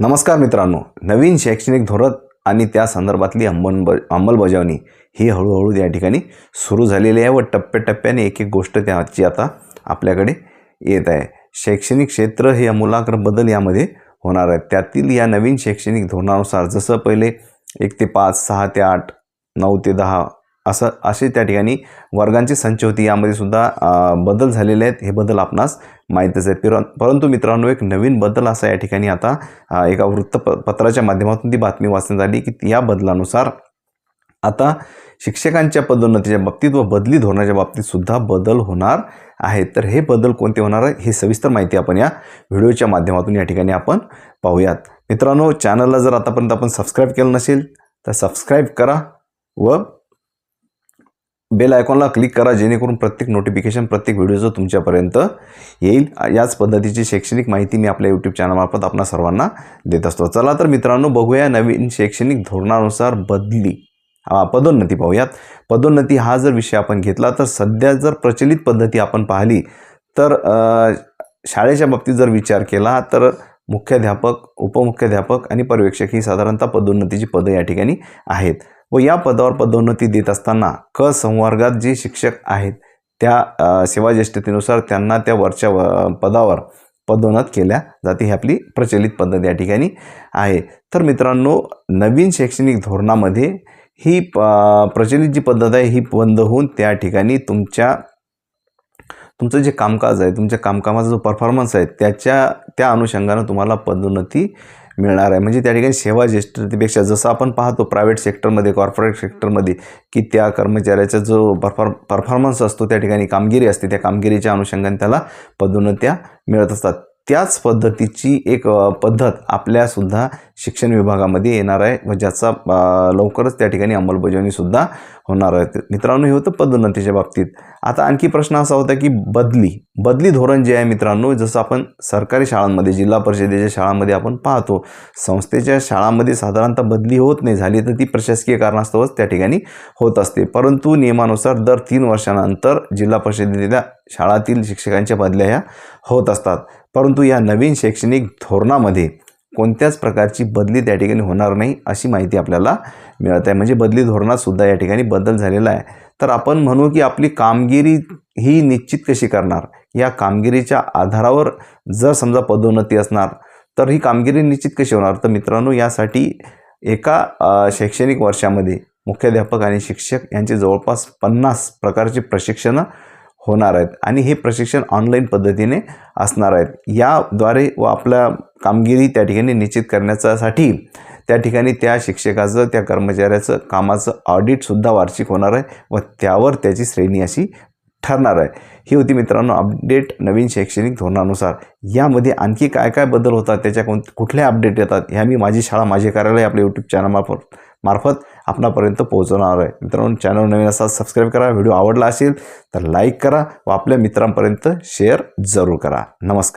नमस्कार मित्रांनो. नवीन शैक्षणिक धोरण आणि त्या संदर्भातली अंमलब अंमलबजावणी ही हळूहळू या ठिकाणी सुरू झालेली आहे व टप्प्याटप्प्याने एक एक गोष्ट त्याची आता आपल्याकडे येत आहे. शैक्षणिक क्षेत्र हे अमूलाग्र बदल यामध्ये होणार आहेत. त्यातील या नवीन शैक्षणिक धोरणानुसार जसं पहिले एक ते पाच सहा ते आठ नऊ ते दहा असं अशी त्या ठिकाणी वर्गांची संच होती. यामध्ये सुद्धा बदल झालेले आहेत. हे बदल आपणास माहीतच आहेत. पर परंतु मित्रांनो एक नवीन बदल असा या ठिकाणी आता एका वृत्तपत्राच्या माध्यमातून ती बातमी वाचण्यात आली की या बदलानुसार आता शिक्षकांच्या पदोन्नतीच्या बाबतीत व बदली धोरणाच्या बाबतीत सुद्धा बदल होणार आहेत. तर हे बदल कोणते होणार आहे ही सविस्तर माहिती आपण या व्हिडिओच्या माध्यमातून या ठिकाणी आपण पाहूयात. मित्रांनो चॅनलला जर आतापर्यंत आपण सबस्क्राईब केलं नसेल तर सबस्क्राईब करा व बेल आयकॉनला क्लिक करा जेणेकरून प्रत्येक नोटिफिकेशन प्रत्येक व्हिडिओचं तुमच्यापर्यंत येईल. याच पद्धतीची शैक्षणिक माहिती मी आपल्या यूट्यूब चॅनलमार्फत आपणा सर्वांना देत असतो. चला तर मित्रांनो बघूया नवीन शैक्षणिक धोरणानुसार बदली. पदोन्नती पाहूयात. पदोन्नती हा जर विषय आपण घेतला तर सध्या जर प्रचलित पद्धती आपण पाहिली तर शाळेच्या बाबतीत जर विचार केला तर मुख्याध्यापक उपमुख्याध्यापक आणि पर्यवेक्षक ही साधारणतः पदोन्नतीची पदं या ठिकाणी आहेत. व या पदावर पदोन्नती देत असताना क संवर्गात जे शिक्षक आहेत त्या सेवाज्येष्ठतेनुसार त्यांना त्या वरच्या व- पदावर पदोन्नत केल्या जाते ही आपली प्रचलित पद्धत या ठिकाणी आहे. तर मित्रांनो नवीन शैक्षणिक धोरणामध्ये ही प प्रचलित जी पद्धत आहे ही बंद होऊन त्या ठिकाणी तुमच्या तुमचं जे कामकाज आहे तुमच्या कामकामाचा जो परफॉर्मन्स आहे त्याच्या त्या अनुषंगानं तुम्हाला पदोन्नती मिळणार आहे. म्हणजे त्या ठिकाणी सेवा ज्येष्ठतेपेक्षा जसं आपण पाहतो प्रायव्हेट सेक्टरमध्ये कॉर्पोरेट सेक्टरमध्ये की त्या कर्मचाऱ्याचा जो परफॉर्म परफॉर्मन्स असतो त्या ठिकाणी कामगिरी असते त्या कामगिरीच्या अनुषंगाने त्याला पदोन्नत्या मिळत असतात. त्याच पद्धतीची एक पद्धत आपल्यासुद्धा शिक्षण विभागामध्ये येणार आहे व ज्याचा लवकरच त्या ठिकाणी अंमलबजावणीसुद्धा होणार आहे. मित्रांनो हे होतं पदोन्नतीच्या बाबतीत. आता आणखी प्रश्न असा होता की बदली बदली धोरण जे आहे मित्रांनो जसं आपण सरकारी शाळांमध्ये जिल्हा परिषदेच्या शाळांमध्ये आपण पाहतो संस्थेच्या शाळांमध्ये साधारणतः बदली होत नाही झाली तर ती प्रशासकीय कारणास्तवच त्या ठिकाणी होत असते. परंतु नियमानुसार दर तीन वर्षानंतर जिल्हा परिषदेच्या शाळातील शिक्षकांच्या बदल्या ह्या होत असतात. परंतु या नवीन शैक्षणिक धोरणामध्ये कोणत्याच प्रकारची बदली त्या ठिकाणी होणार नाही अशी माहिती आपल्याला मिळत आहे. म्हणजे बदली धोरणातसुद्धा या ठिकाणी बदल झालेला आहे. तर आपण म्हणू की आपली कामगिरी ही निश्चित कशी करणार? या कामगिरीच्या आधारावर जर समजा पदोन्नती असणार तर ही कामगिरी निश्चित कशी होणार? तर मित्रांनो यासाठी एका शैक्षणिक वर्षामध्ये मुख्याध्यापक आणि शिक्षक यांचे जवळपास पन्नास प्रकारचे प्रशिक्षणं होणार आहेत. आणि हे प्रशिक्षण ऑनलाईन पद्धतीने असणार आहेत. याद्वारे व आपल्या कामगिरी त्या ठिकाणी निश्चित करण्याच्यासाठी त्या ठिकाणी त्या शिक्षकाचं त्या कर्मचाऱ्याचं कामाचं ऑडिटसुद्धा वार्षिक होणार आहे व त्यावर त्याची श्रेणी अशी ठरणार आहे. ही होती मित्रांनो अपडेट नवीन शैक्षणिक धोरणानुसार. यामध्ये आणखी काय काय बदल होतात? त्याच्या कोण कुठल्या अपडेट येतात? ह्या मी माझी शाळा माझे कार्यालय आपल्या यूट्यूब चॅनलमार्फत मार्फत आपणापर्यंत पोहोचवणार आहे. मित्रांनो चॅनल नवीन असाल सबस्क्राईब करा. व्हिडिओ आवडला असेल तर लाईक करा व आपल्या मित्रांपर्यंत शेअर जरूर करा. नमस्कार.